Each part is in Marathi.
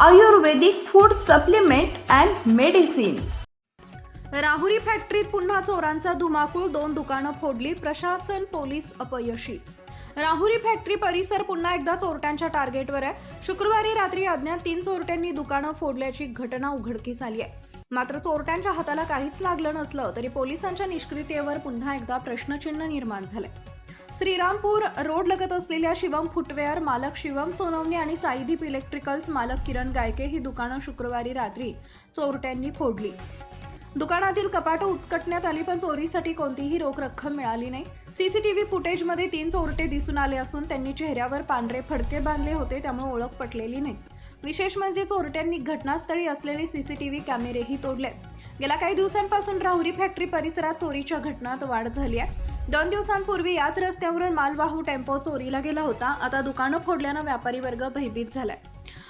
Ayurvedic food supplement and medicine. Rahuri फॅक्टरीत पुन्हा चोरांचा धुमाकूळ दोन दुकानं फोडली प्रशासन पोलीस अपयशीच. राहुरी फॅक्टरी परिसर पुन्हा एकदा चोरट्यांच्या टार्गेटवर आहे. शुक्रवारी रात्री अज्ञात तीन चोरट्यांनी दुकानं फोडल्याची घटना उघडकीस आली आहे. मात्र चोरट्यांच्या हाताला काहीच लागलं नसलं तरी पोलिसांच्या निष्क्रियतेवर पुन्हा एकदा प्रश्नचिन्ह निर्माण झालंय. श्रीरामपूर रोड लगत असलेल्या शिवम फुटवेअर मालक शिवम सोनवणे आणि साईदीप इलेक्ट्रिकल्स मालक किरण गायके ही दुकानं शुक्रवारी रात्री चोरट्यांनी फोडली. दुकानातील कपाटं उचकटण्यात आली पण चोरीसाठी कोणतीही रोख रक्कम मिळाली नाही. सीसीटीव्ही फुटेजमध्ये तीन चोरटे दिसून आले असून त्यांनी चेहऱ्यावर पांढरे फडके बांधले होते त्यामुळे ओळख पटलेली नाही. विशेष म्हणजे चोरट्यांनी घटनास्थळी असलेले सीसीटीव्ही कॅमेरेही तोडले. गेल्या काही दिवसांपासून राहुरी फॅक्टरी परिसरात चोरीच्या घटनात वाढ झाली आहे. दोन दिवसांपूर्वी याच रस्त्यावरून मालवाहू टेम्पो चोरीला गेला होता. आता दुकानं फोडल्यानं व्यापारी वर्ग भयभीत झालाय.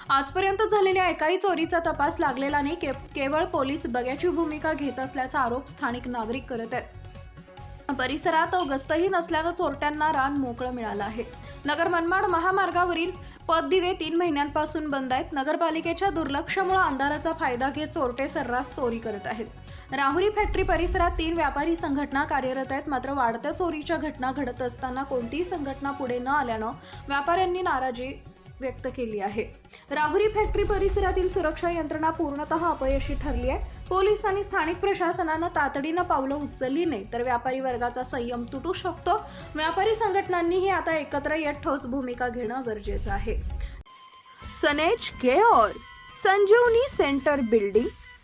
आजपर्यंत झालेल्या एकाही चोरीचा तपास लागलेला नाही के केवळ पोलीस बग्याची भूमिका घेत असल्याचा आरोप स्थानिक नागरिक करत आहेत. परिसरात गस्तही नसल्यानं चोरट्यांना रान मोकळं मिळालं आहे. नगर मनमाड महामार्गावरील पददिवे तीन महिन्यांपासून बंद आहेत. नगरपालिकेच्या दुर्लक्षामुळे अंधाराचा फायदा घेत चोरटे सर्रास चोरी करत आहेत. राहुरी फॅक्टरी परिसरात तीन व्यापारी संघटना कार्यरत आहेत. मात्र वाढत्या चोरीच्या घटना घडत असताना कोणतीही संघटना पुढे न आल्यानं व्यापाऱ्यांनी नाराजी व्यक्त केली आहे. राहुरी फॅक्टरी परिसरातील सुरक्षा यंत्रणा पूर्णतः अपयशी ठरली आहे. पोलीस आणि स्थानिक प्रशासनानं तातडीनं पावलं उचलली नाही तर व्यापारी वर्गाचा संयम तुटू शकतो. व्यापारी संघटनांनीही आता एकत्र येत ठोस भूमिका घेणं गरजेचं आहे. सनेज care Sanjeevani centre building.